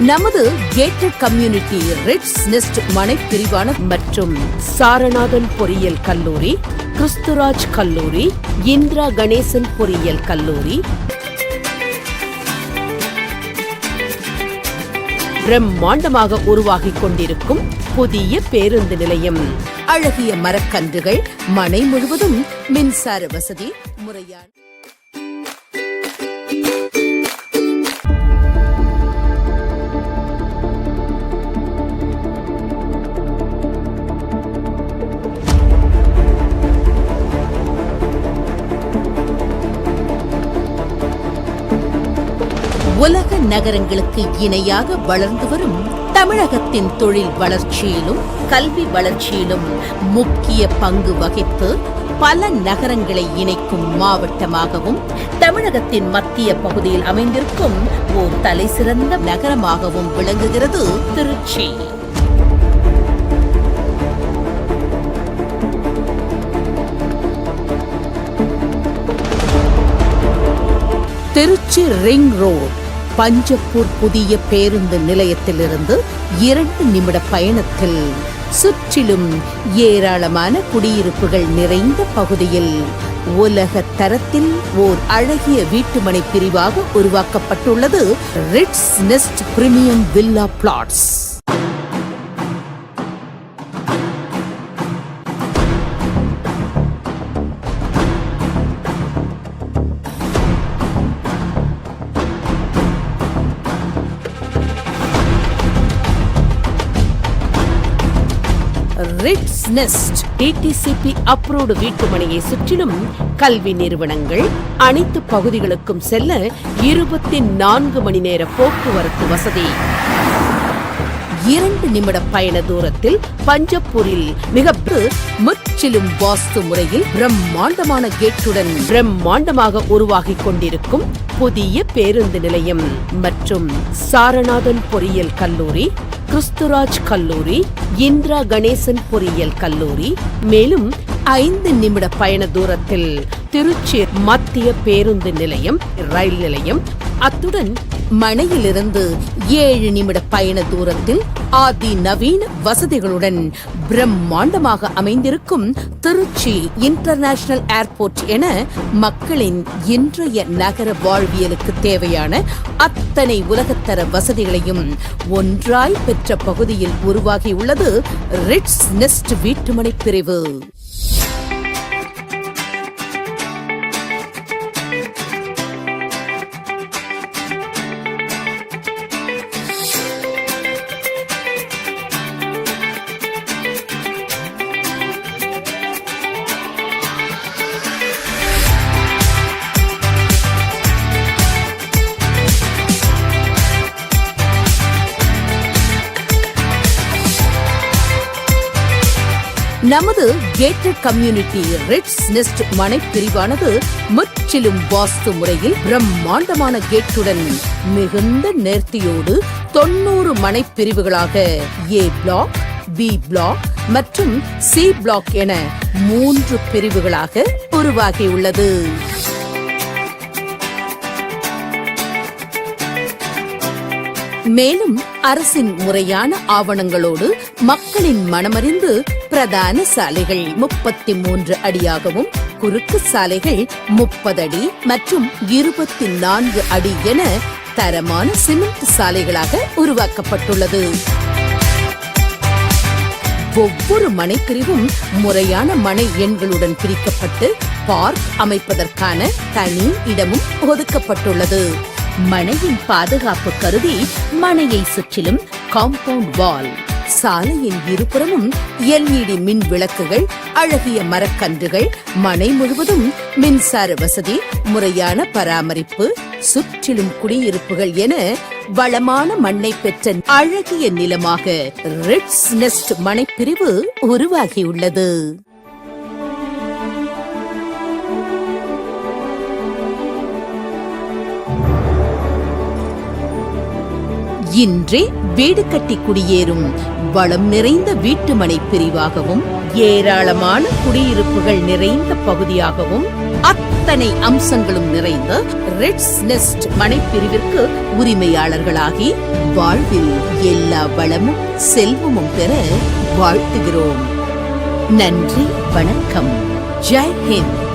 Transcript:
நமது gated community Ritz Nest மனைப்பிரிவான மற்றும் சாரநாதன் பொறியியல் கல்லூரி கிறிஸ்துராஜ் கல்லூரி இந்திரா கணேசன் பொறியியல் கல்லூரி பிரம்மாண்டமாக உருவாகிக் கொண்டிருக்கும் புதிய பேருந்து நிலையம். அழகிய மரக்கன்றுகள் மனை முழுவதும் மின்சார வசதி முறையான நகரங்களுக்கு இணையாக வளர்ந்து வரும் தமிழகத்தின் தொழில் வளர்ச்சியிலும் கல்வி வளர்ச்சியிலும் முக்கிய பங்கு வகித்து பல நகரங்களை இணைக்கும் மாவட்டமாகவும் தமிழகத்தின் மத்திய பகுதியில் அமைந்திருக்கும் ஓர் தலைசிறந்த நகரமாகவும் விளங்குகிறது Trichy. Trichy ring road. Panjappur புதிய பேருந்து நிலையத்திலிருந்து இரண்டு நிமிட பயணத்தில் சுற்றிலும் ஏராளமான குடியிருப்புகள் நிறைந்த பகுதியில் உலக தரத்தில் ஓர் அழகிய வீட்டுமனை பிரிவாக உருவாக்கப்பட்டுள்ளது Ritz Nest premium villa plots Ritz Nest DTCP approved வீட்டுமனையை சுற்றிலும் கல்வி நிறுவனங்கள் அனைத்து பகுதிகளுக்கும் செல்ல இருபத்தி நான்கு மணி நேர போக்குவரத்து வசதி. இரண்டு நிமிட பயண தூரத்தில் பஞ்சப்பூரில் மிகப்பு முற்றிலும் வாஸ்து முறையில் பிரம்மாண்டமான கேட்டுடன் பிரம்மாண்டமாக உருவாகி கொண்டிருக்கும் புதிய பேருந்து நிலையம் மற்றும் சாரநாதன் பொறியியல் கல்லூரி கிறிஸ்துராஜ் கல்லூரி இந்திரா கணேசன் பொறியியல் கல்லூரி மேலும் ஐந்து நிமிட பயண தூரத்தில் திருச்சி மத்திய பேருந்து நிலையம் ரயில் நிலையம் அத்துடன் மனையிலிருந்து ஏழு நிமிட பயண தூரத்தில் ஆதி நவீன வசதிகளுடன் பிரம்மாண்டமாக அமைந்திருக்கும் திருச்சி இன்டர்நேஷனல் ஏர்போர்ட் என மக்களின் இன்றைய நகர வாழ்வியலுக்கு தேவையான அத்தனை உலகத்தர வசதிகளையும் ஒன்றாய் பெற்ற பகுதியில் உருவாகியுள்ளது ரிட்ஸ் நெஸ்ட் வீட்டுமனை பிரிவு. நமது கேட்டட் கம்யூனிட்டி ரிட்ஸ் நெஸ்ட் மனைப்பிரிவானது முற்றிலும் வாஸ்து முறையில் பிரம்மாண்டமான கேட்டுடன் மிகுந்த நேர்த்தியோடு தொண்ணூறு மனைப்பிரிவுகளாக ஏ பிளாக் பி பிளாக் மற்றும் சி பிளாக் என மூன்று பிரிவுகளாக உருவாகியுள்ளது. மேலும் அரசின் முறையான ஆவணங்களோடு மக்களின் மனமறிந்து பிரதான சாலைகள் முப்பத்தி மூன்று அடியாகவும் குறுக்கு சாலைகள் முப்பது அடி மற்றும் இருபத்தி நான்கு அடி என தரமான சிமெண்ட் சாலைகளாக உருவாக்கப்பட்டுள்ளது. ஒவ்வொரு மனைப்பிரிவும் முறையான மனை எண்களுடன் பிரிக்கப்பட்டு பார்க் அமைப்பதற்கான தனி இடமும் ஒதுக்கப்பட்டுள்ளது. மனையின் பாதுகாப்பு கருதி மனையை சுற்றிலும் காம்பவுண்ட் வால் சாலையின் இருபுறமும் எல்இடி மின் விளக்குகள் அழகிய மரக்கன்றுகள் மனை முழுவதும் மின்சார வசதி முறையான பராமரிப்பு சுற்றிலும் குடியிருப்புகள் என வளமான மண்ணை பெற்ற அழகிய நிலமாக ரிட்ஸ் நெஸ்ட் மனைப்பிரிவு உருவாகியுள்ளது. இன்றே வீடு கட்டி குடியேறும் வளம் நிறைந்த வீட்டுமனை பிரிவாகவும் ஏராளமான குடியிருப்புகள் நிறைந்த பகுதியாகவும் அத்தனை அம்சங்களும் நிறைந்த ரெட்ஸ் நெஸ்ட் மனைப்பிரிவிற்கு உரிமையாளர்களாகி வாழ்வில் எல்லா வளமும் செல்வமும் பெற வாழ்த்துகிறோம். நன்றி வணக்கம். ஜெய் ஹிந்த்.